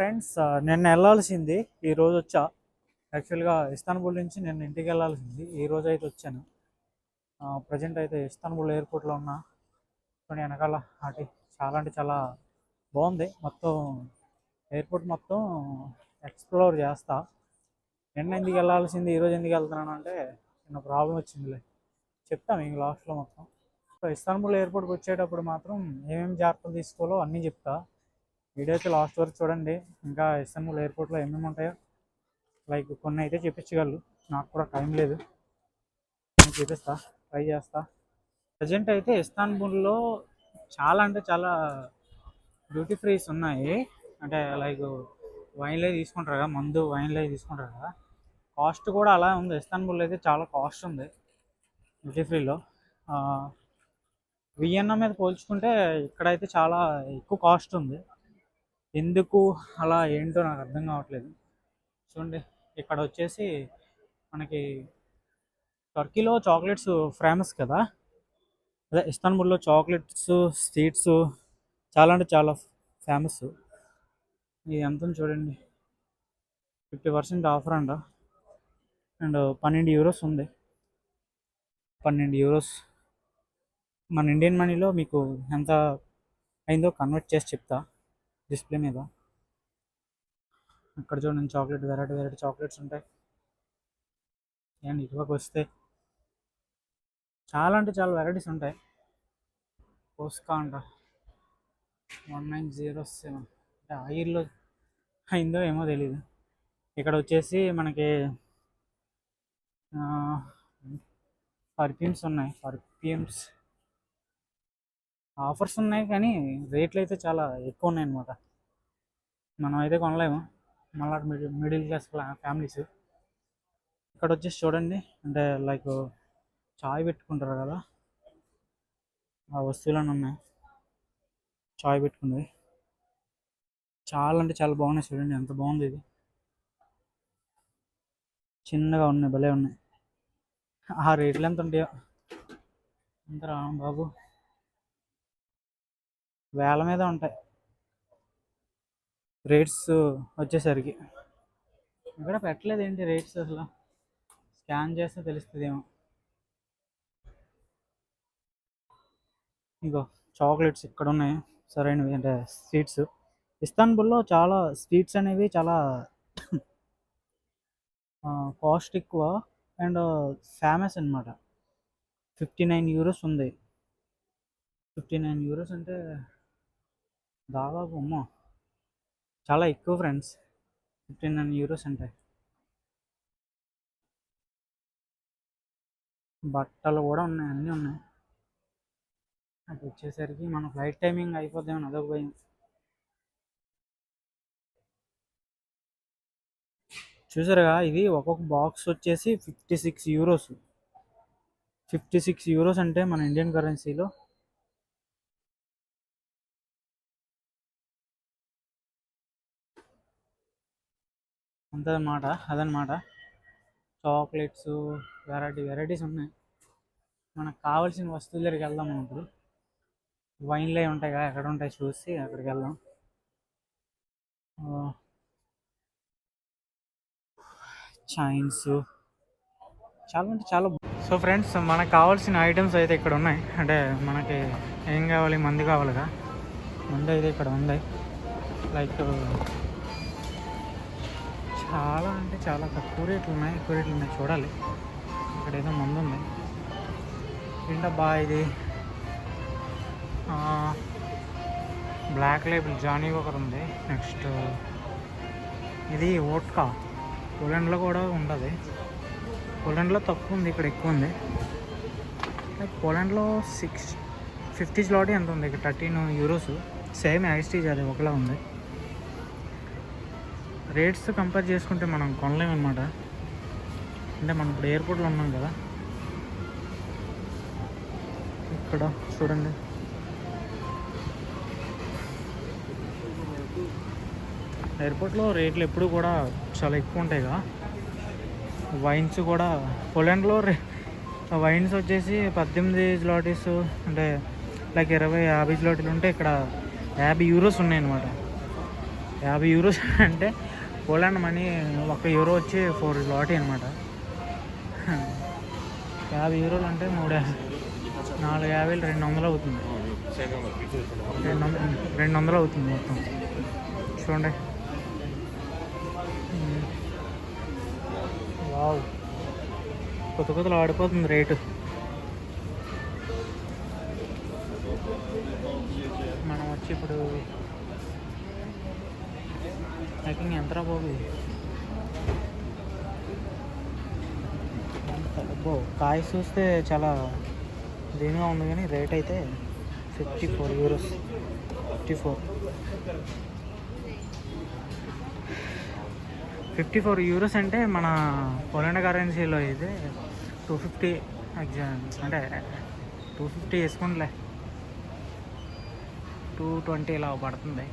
Friends నిన్న వెళ్ళాల్సింది ఈరోజు వచ్చా. యాక్చువల్గా ఇస్తాన్బుల్ నుంచి నేను ఇంటికి వెళ్ళాల్సింది. ఈ రోజు అయితే వచ్చాను. ప్రజెంట్ అయితే ఇస్తాన్బుల్ ఎయిర్పోర్ట్లో ఉన్నా. కొన్ని వెనకాల అటు చాలా అంటే చాలా బాగుంది. మొత్తం ఎయిర్పోర్ట్ మొత్తం ఎక్స్ప్లోర్ చేస్తా. నిన్న ఎందుకు వెళ్ళాల్సింది ఈరోజు ఎందుకు వెళ్తున్నాను అంటే చిన్న ప్రాబ్లం వచ్చిందిలే. చెప్తాం ఇంక లాస్ట్లో మొత్తం. సో ఇస్తాన్బుల్ ఎయిర్పోర్ట్కి వచ్చేటప్పుడు మాత్రం ఏమేమి జాగ్రత్తలు తీసుకోవాలో అన్నీ చెప్తా. వీడియో అయితే లాస్ట్ వరకు చూడండి. ఇంకా ఇస్తాంబుల్ ఎయిర్పోర్ట్లో ఏమేమి ఉంటాయో లైక్ కొన్ని అయితే చూపించగలరు. నాకు కూడా టైం లేదు. నేను చూపిస్తా ట్రై చేస్తా. ప్రజెంట్ అయితే ఇస్తాన్బుల్లో చాలా అంటే చాలా డ్యూటీ ఫ్రీస్ ఉన్నాయి. అంటే లైక్ వైన్లే తీసుకుంటారు కదా మందు వైన్లే తీసుకుంటారు కదా. కాస్ట్ కూడా అలా ఉంది. ఇస్తాన్బుల్ అయితే చాలా కాస్ట్ ఉంది డ్యూటీ ఫ్రీలో వియన్నా మీద పోల్చుకుంటే ఇక్కడైతే చాలా ఎక్కువ కాస్ట్ ఉంది. ఎందుకు అలా ఏంటో నాకు అర్థం కావట్లేదు. చూడండి ఇక్కడ వచ్చేసి మనకి టర్కీలో చాక్లెట్స్ ఫేమస్ కదా? అదే ఇస్తాన్బుల్లో చాక్లెట్స్ స్వీట్స్ చాలా అంటే చాలా ఫేమస్. ఇది ఎంత చూడండి. ఫిఫ్టీ పర్సెంట్ ఆఫర్ అంట. అండ్ పన్నెండు యూరోస్ ఉంది. పన్నెండు యూరోస్. మన ఇండియన్ మనీలో మీకు ఎంత అయిందో కన్వర్ట్ చేసి చెప్తా. డిస్ప్లే మీద. అక్కడ చూడండి చాక్లెట్ వెరైటీ వెరైటీ చాక్లెట్స్ ఉంటాయి. అండ్ ఇటువైపు వస్తే చాలా అంటే చాలా వెరైటీస్ ఉంటాయి. పోస్కా అంట. One nine zero seven. అంటే ఆయిల్లో అయిందో ఏమో తెలియదు ఇక్కడ వచ్చేసి మనకి పర్ఫ్యూమ్స్ ఉన్నాయి. పర్ఫ్యూమ్స్ ఆఫర్స్ ఉన్నాయి కానీ రేట్లు అయితే చాలా ఎక్కువ ఉన్నాయి అనమాట మనం అయితే కొనలేము. మళ్ళా మిడిల్ మిడిల్ క్లాస్ ఫ్యామిలీస్. ఇక్కడ వచ్చేసి చూడండి. అంటే లైక్ చాయ్ పెట్టుకుంటారు కదా. ఆ వస్తువులను ఉన్నాయి. చాయ్ పెట్టుకున్నది చాలా అంటే చాలా బాగున్నాయి చూడండి. ఎంత బాగుంది ఇది. చిన్నగా ఉన్నాయి భలే ఉన్నాయి. ఆ రేట్లు ఎంత ఉంటాయో. అంత రా బాబు. వేల మీద ఉంటాయి. రేట్స్ వచ్చేసరికి. ఇక్కడ పెట్టలేదు ఏంటి రేట్స్ అసలు? స్కాన్ చేస్తే తెలుస్తుందేమో. ఇగో చాక్లెట్స్ ఇక్కడ ఉన్నాయి సరైనవి అంటే స్వీట్స్ ఇస్తాన్బుల్లో చాలా స్వీట్స్ అనేవి చాలా కాస్ట్ ఎక్కువ. అండ్ ఫేమస్ అనమాట ఫిఫ్టీ నైన్ యూరోస్ ఉంది. ఫిఫ్టీ నైన్ యూరోస్ అంటే దాదాపు అమ్మో చాలా ఎక్కువ ఫ్రెండ్స్ ఫిఫ్టీన్ నైన్ యూరోస్ అంటే. బట్టలు కూడా ఉన్నాయి అన్నీ ఉన్నాయి. అది వచ్చేసరికి మన ఫ్లైట్ టైమింగ్ అయిపోద్దామని అదొక భయం. చూసారుగా ఇది ఒక్కొక్క బాక్స్ వచ్చేసి fifty six euros fifty six euros అంటే మన ఇండియన్ కరెన్సీలో అంతదన్నమాట అదనమాట చాక్లెట్స్ వెరైటీ వెరైటీస్ ఉన్నాయి. మనకు కావాల్సిన వస్తువుల దగ్గరికి వెళ్దాం మనం ఇప్పుడు. వైన్లే ఉంటాయి కదా ఎక్కడ ఉంటాయి చూసి అక్కడికి వెళ్దాం. చైన్స్. చాలా అంటే చాలా సో ఫ్రెండ్స్ మనకు కావాల్సిన ఐటమ్స్ అయితే ఇక్కడ ఉన్నాయి. అంటే మనకి ఏం కావాలి మందు కావాలిగా మందు అయితే ఇక్కడ ఉంది. లైక్ చాలా అంటే చాలా తక్కువ రేట్లు ఉన్నాయి ఎక్కువ రేట్లు ఉన్నాయి చూడాలి. ఇక్కడ ఏదో మందు ఉంది. ఏంటబ్బా ఇది? బ్లాక్ లేబుల్ జానీ ఒకరు ఉంది. నెక్స్ట్ ఇది ఓట్కా పోలాండ్లో కూడా ఉండదు. పోలాండ్లో తక్కువ ఉంది ఇక్కడ ఎక్కువ ఉంది. లైక్ పోలాండ్లో సిక్స్ ఫిఫ్టీ స్లాట్ ఎంత ఉంది? ఇక్కడ థర్టీన్ యూరోస్ సేమ్ యాక్స్టీజ్ అది ఒకలా ఉంది. రేట్స్ కంపేర్ చేసుకుంటే మనం కొనలేమన్నమాట. అంటే మనం ఇప్పుడు ఎయిర్పోర్ట్లో ఉన్నాం కదా. ఇక్కడ చూడండి. ఎయిర్పోర్ట్లో రేట్లు ఎప్పుడు కూడా చాలా ఎక్కువ ఉంటాయి కదా. వైన్స్ కూడా పొలాండ్లో రే వైన్స్ వచ్చేసి పద్దెనిమిది జ్లాటీస్ అంటే లైక్ ఇరవై యాభై జ్లాటీలు ఉంటే ఇక్కడ యాభై యూరోస్ ఉన్నాయన్నమాట. యాభై యూరోస్ అంటే పోలాండ్ మనీ ఒక యూరో వచ్చి ఫోర్ లాటీ అనమాట యాభై యూరోలు అంటే మూడు నాలుగు యాభైలు రెండు వందలు అవుతుంది. రెండు వందలు రెండు వందలు అవుతుంది మొత్తం. చూడండి. వావ్. కొత్త కొత్తలు ఆడిపోతుంది రేటు. మనం వచ్చి ఇప్పుడు ప్యాకింగ్ ఎంతరా బాబు ఇది? ఎంత అబ్బో కాయ చూస్తే చాలా దీనిగా ఉంది కానీ రేట్ అయితే fifty four euros fifty four fifty four euros అంటే మన పోలాండ్ కరెన్సీలో అయితే టూ ఫిఫ్టీ అంటే టూ ఫిఫ్టీ వేసుకోండిలే. టూ ట్వంటీ ఇలా పడుతుంది.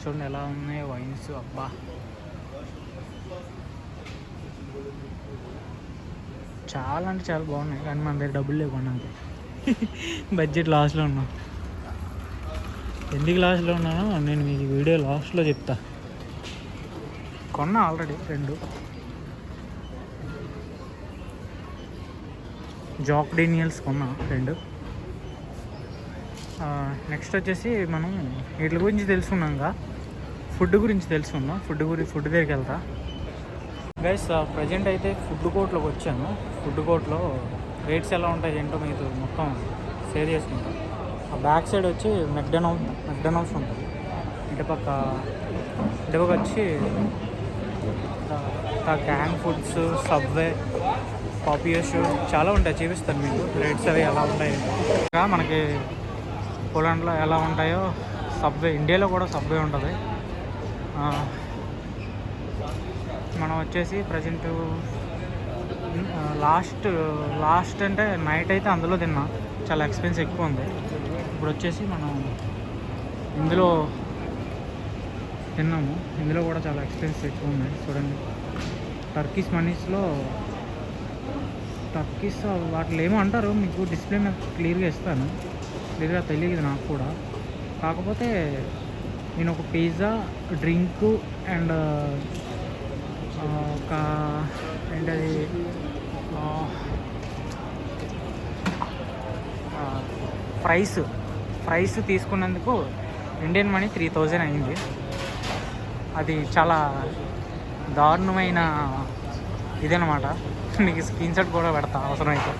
చూడండి ఎలా ఉన్నాయి వైన్స్ అబ్బా. చాలా అంటే చాలా బాగున్నాయి కానీ మన దగ్గర డబ్బులు లేకుండా అంతే. బడ్జెట్ లాస్ట్లో ఉన్నాం. ఎందుకు లాస్ట్లో ఉన్నానో నేను మీకు వీడియో లాస్ట్లో చెప్తా. కొన్నా ఆల్రెడీ రెండు. జాక్ డేనియల్స్ కొన్నా రెండు. నెక్స్ట్ వచ్చేసి మనం వీటి గురించి తెలుసుకున్నాక ఫుడ్ గురించి తెలుసుకుందాం. ఫుడ్ గురించి ఫుడ్ దగ్గరికి వెళ్తా. గైస్ ప్రజెంట్ అయితే ఫుడ్ కోర్ట్లోకి వచ్చాను. ఫుడ్ కోర్ట్లో రేట్స్ ఎలా ఉంటాయి ఏంటో మీకు మొత్తం షేర్ చేసుకుంటాం. ఆ బ్యాక్ సైడ్ వచ్చి మెక్డొనాల్డ్ మెక్డొనాల్డ్స్ ఉంటుంది. ఇటుపక్క ఇటుపక్క వచ్చి క్యాన్ ఫుడ్స్ సబ్వే పాపియర్స్ చాలా ఉంటాయి. చూపిస్తాను మీకు. రేట్స్ అవి ఎలా ఉంటాయి. ఇంకా మనకి పోలాండ్లో ఎలా ఉంటాయో సబ్వే ఇండియాలో కూడా సబ్వే ఉంటుంది. మనం వచ్చేసి ప్రజెంట్ లాస్ట్ లాస్ట్ అంటే నైట్ అయితే అందులో తిన్నా. చాలా ఎక్స్పెన్స్ ఎక్కువ ఉంది. ఇప్పుడు వచ్చేసి మనం ఇందులో తిన్నాము. ఇందులో కూడా చాలా ఎక్స్పెన్స్ ఎక్కువ ఉంది చూడండి. టర్కీస్ మనీస్లో టర్కీస్ వాటిలో ఏమో అంటారు మీకు డిస్ప్లే మీద క్లియర్గా ఇస్తాను. క్లియర్గా తెలియదు నాకు కూడా. కాకపోతే నేను ఒక పిజ్జా డ్రింక్ అండ్ ఒక ఏంటది ప్రైస్ ప్రైస్ తీసుకున్నందుకు ఇండియన్ మనీ త్రీ థౌజండ్ అయింది. అది చాలా దారుణమైన ఇదనమాట నీకు స్క్రీన్ షాట్ కూడా పెడతా అవసరమైతే.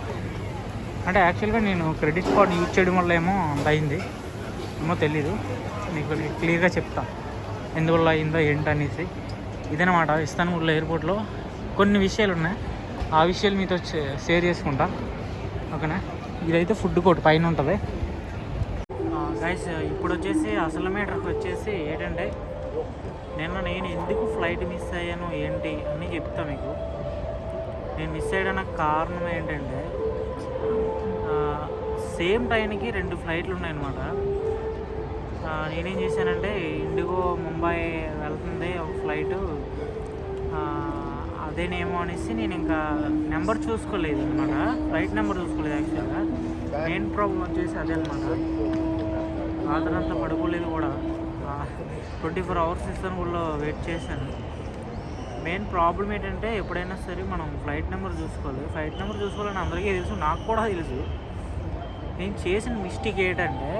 అంటే యాక్చువల్గా నేను క్రెడిట్ కార్డ్ యూజ్ చేయడం వల్ల ఏమో అంత అయింది. ఏమో తెలీదు. నీకు క్లియర్గా చెప్తా. ఎందువల్ల అయిందో ఏంటనేసి ఇదనమాట ఇస్తాన్బుల్ ఎయిర్పోర్ట్లో కొన్ని విషయాలు ఉన్నాయి. ఆ విషయాలు మీతో షేర్ చేసుకుంటా. ఓకేనా? ఇదైతే ఫుడ్ కోర్ట్ పైన ఉంటుంది. గైస్ ఇప్పుడు వచ్చేసి అసలు మీటర్కి వచ్చేసి ఏంటంటే నిన్న నేను ఎందుకు ఫ్లైట్ మిస్ అయ్యాను ఏంటి అని చెప్తా మీకు. నేను మిస్ అయ్యడానికి కారణం ఏంటంటే సేమ్ టైంకి రెండు ఫ్లైట్లు ఉన్నాయన్నమాట. నేనేం చేశానంటే ఇండిగో ముంబై వెళ్తుంది ఒక ఫ్లైటు. అదేనేమో అనేసి నేను ఇంకా నెంబర్ చూసుకోలేదు అనమాట ఫ్లైట్ నెంబర్ చూసుకోలేదు యాక్చువల్గా. మెయిన్ ప్రాబ్లం వచ్చేసి అదే అనమాట రాత్రంతా పడుకోలేదు కూడా. ట్వంటీ ఫోర్ అవర్స్ ఇస్తాను కూడా వెయిట్ చేశాను. మెయిన్ ప్రాబ్లం ఏంటంటే ఎప్పుడైనా సరే మనం ఫ్లైట్ నెంబర్ చూసుకోవాలి. ఫ్లైట్ నెంబర్ చూసుకోవాలని అందరికీ తెలుసు నాకు కూడా తెలుసు. నేను చేసిన మిస్టేక్ ఏంటంటే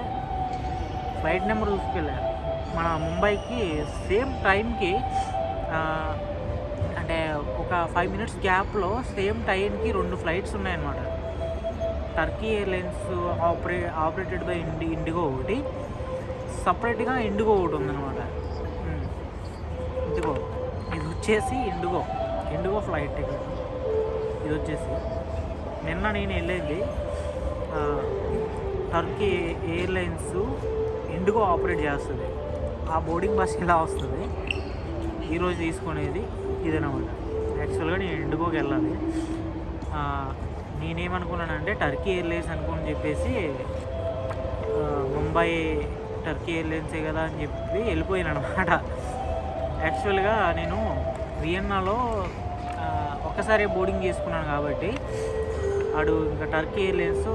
ఫ్లైట్ నెంబర్ చూసుకెళ్ళాను మన ముంబైకి సేమ్ టైంకి అంటే ఒక ఫైవ్ మినిట్స్ గ్యాప్లో సేమ్ టైంకి రెండు ఫ్లైట్స్ ఉన్నాయన్నమాట. Turkey airlines opera operated by indie IndiGo ఒకటి. సపరేట్గా ఇండిగో ఒకటి ఉందన్నమాట. వచ్చేసి ఇండిగో ఇండిగో ఫ్లైట్ టికెట్ ఇది వచ్చేసి. నిన్న నేను వెళ్ళేది. టర్కీ ఎయిర్లైన్స్ ఇండిగో ఆపరేట్ చేస్తుంది. ఆ బోర్డింగ్ బస్ ఇలా వస్తుంది? ఈరోజు తీసుకునేది ఇదనమాట. యాక్చువల్గా నేను ఇండిగోకి వెళ్ళాలి. నేనేమనుకున్నానంటే టర్కీ ఎయిర్లైన్స్ అనుకుని చెప్పేసి ముంబై టర్కీ ఎయిర్లైన్సే కదా అని చెప్పి వెళ్ళిపోయాను అనమాట యాక్చువల్గా నేను వియన్నాలో ఒక్కసారి బోర్డింగ్ చేసుకున్నాను కాబట్టి ఆడు ఇంకా టర్కీ ఎయిర్లైన్స్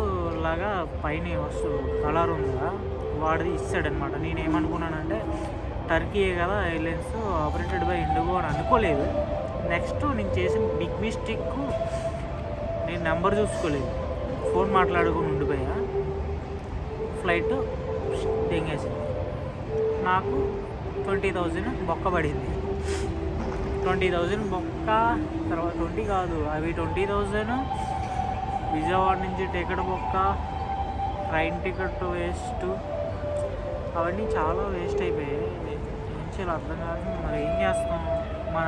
లాగా పైన వస్తు కలర్ ఉందా? వాడిది ఇస్తాడనమాట నేను ఏమనుకున్నానంటే టర్కీ కదా ఎయిర్లైన్స్ ఆపరేటెడ్ బై ఇండిగో అని అనుకోలేదు. నెక్స్ట్ నేను చేసిన బిగ్ మిస్టేక్ నేను నెంబర్ చూసుకోలేదు. ఫోన్ మాట్లాడుకుని ఉండిపోయా. ఫ్లైట్ దెంగేసింది. నాకు ట్వంటీ థౌజండ్ బొక్క పడింది. ట్వంటీ థౌజండ్ మొక్క తర్వాత ట్వంటీ కాదు అవి ట్వంటీ థౌజండ్. విజయవాడ నుంచి టికెట్ మొక్క ట్రైన్ టికెట్ వేస్ట్. అవన్నీ చాలా వేస్ట్ అయిపోయాయి. ఏం చేయాలి అర్థం కాదు. మరి ఏం చేస్తాం? మన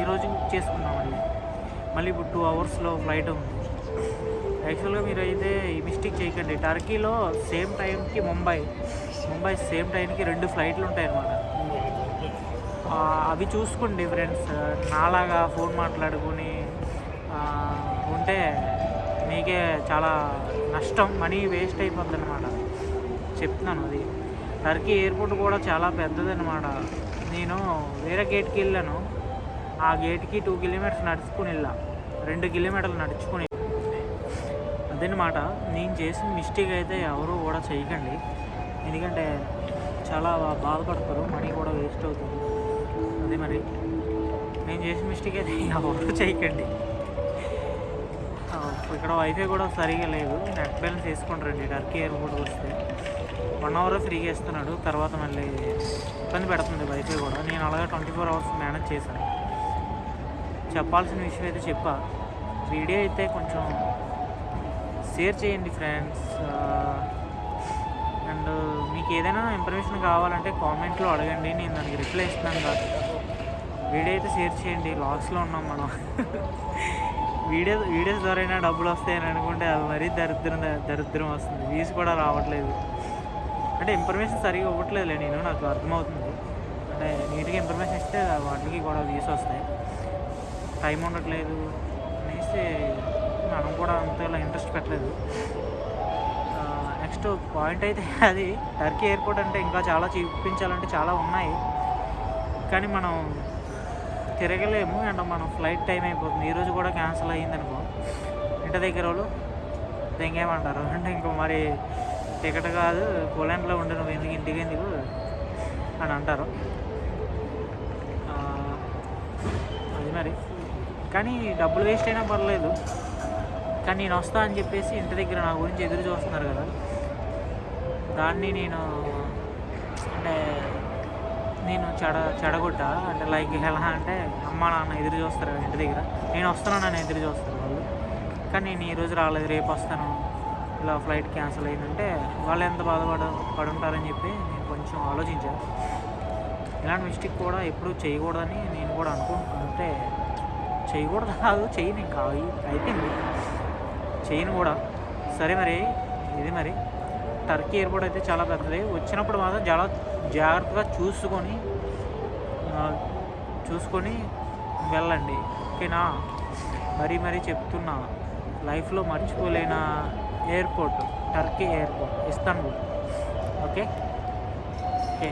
ఈ రోజు బుక్ చేసుకున్నాం మళ్ళీ మళ్ళీ ఇప్పుడు టూ అవర్స్లో ఫ్లైట్ ఉంది. యాక్చువల్గా మీరు అయితే ఈ మిస్టేక్ చేయకండి. టర్కీలో సేమ్ టైంకి ముంబై. ముంబై సేమ్ టైంకి రెండు ఫ్లైట్లు ఉంటాయి అన్నమాట అవి చూసుకోండి ఫ్రెండ్స్. నాలాగా ఫోన్ మాట్లాడుకుని ఉంటే మీకే చాలా నష్టం మనీ వేస్ట్ అయిపోద్ది అనమాట చెప్తున్నాను అది. టర్కీ ఎయిర్పోర్ట్ కూడా చాలా పెద్దదనమాట నేను వేరే గేట్కి వెళ్ళాను. ఆ గేట్కి టూ కిలోమీటర్స్ నడుచుకుని వెళ్ళా. రెండు కిలోమీటర్లు నడుచుకుని అదనమాట నేను చేసిన మిస్టేక్ అయితే ఎవరు కూడా చేయకండి. ఎందుకంటే చాలా బాధపడతారు మనీ కూడా వేస్ట్ అవుతుంది. అదే మరి. నేను చేసిన మిస్టేక్ అయితే ఎవరు చేయకండి. ఇక్కడ వైఫై కూడా సరిగా లేదు. నెట్ బ్యాలెన్స్ వేసుకుంటారండి. టర్కీ ఎయిర్పోర్ట్ వస్తే. వన్ అవర్ ఫ్రీగా ఇస్తున్నాడు. తర్వాత మళ్ళీ ఇబ్బంది పెడుతుంది వైఫై కూడా. నేను అలాగే ట్వంటీ ఫోర్ అవర్స్ మేనేజ్ చేశాను. చెప్పాల్సిన విషయం అయితే చెప్పా. వీడియో అయితే కొంచెం షేర్ చేయండి ఫ్రెండ్స్ అండ్ మీకు ఏదైనా ఇన్ఫర్మేషన్ కావాలంటే కామెంట్లో అడగండి. నేను దానికి రిప్లై ఇస్తున్నాను. కాదు వీడియో అయితే షేర్ చేయండి. లాస్లో ఉన్నాం మనం. వీడియో వీడియోస్ ద్వారా అయినా డబ్బులు వస్తాయని అనుకుంటే అది మరీ దరిద్రం దరిద్రం వస్తుంది. వ్యూస్ కూడా రావట్లేదు. అంటే ఇన్ఫర్మేషన్ సరిగా ఇవ్వట్లేదులే నేను నాకు అర్థమవుతుంది. అంటే నీట్గా ఇన్ఫర్మేషన్ ఇస్తే వాటికి కూడా వ్యూస్ వస్తాయి. టైం ఉండట్లేదు అనేసి మనం కూడా అంతలా ఇంట్రెస్ట్ పెట్టలేదు. నెక్స్ట్ పాయింట్ అయితే అది టర్కీ ఎయిర్పోర్ట్ అంటే ఇంకా చాలా చూపించాలంటే చాలా ఉన్నాయి. కానీ మనం తిరగలేము అండ్ మనం ఫ్లైట్ టైం అయిపోతుంది. ఈరోజు కూడా క్యాన్సిల్ అయ్యింది అనుకో ఇంటి దగ్గర వాళ్ళు దెంగేమంటారు అంటే ఇంకో మరి టికెట్ కాదు పోలాండ్లో ఉండి నువ్వు ఎందుకు ఇంటికి ఎందుకు అని అంటారు. అది మరి. కానీ డబ్బులు వేస్ట్ అయినా పర్లేదు. కానీ నేను వస్తా అని చెప్పేసి ఇంటి దగ్గర నా గురించి ఎదురు చూస్తున్నారు కదా. దాన్ని నేను అంటే నేను చెడ చెడగొట్ట? అంటే లైక్ ఎలా అంటే అమ్మ నాన్న ఎదురు చూస్తారు ఇంటి దగ్గర. నేను వస్తున్నానని ఎదురు చూస్తారు వాళ్ళు. కానీ నేను ఈరోజు రాలేదు రేపు వస్తాను. ఇలా ఫ్లైట్ క్యాన్సిల్ అయిందంటే వాళ్ళు ఎంత బాధపడ పడుంటారని చెప్పి నేను కొంచెం ఆలోచించాను ఇలాంటి మిస్టేక్ కూడా ఎప్పుడూ చేయకూడదని నేను కూడా అనుకుంటున్నాను. అంటే చేయకూడదు కాదు చేయను ఇంకా అయిపోయింది. చేయను కూడా. సరే మరి ఇది మరి. టర్కీ ఎయిర్పోర్ట్ అయితే చాలా పెద్దది. వచ్చినప్పుడు మాత్రం చాలా జాగ్రత్తగా చూసుకొని చూసుకొని వెళ్ళండి. ఓకేనా? మరీ మరీ చెప్తున్నా లైఫ్లో మర్చిపోలేన ఎయిర్పోర్ట్ టర్కీ ఎయిర్పోర్ట్ ఇస్తాను ఓకే? ఓకే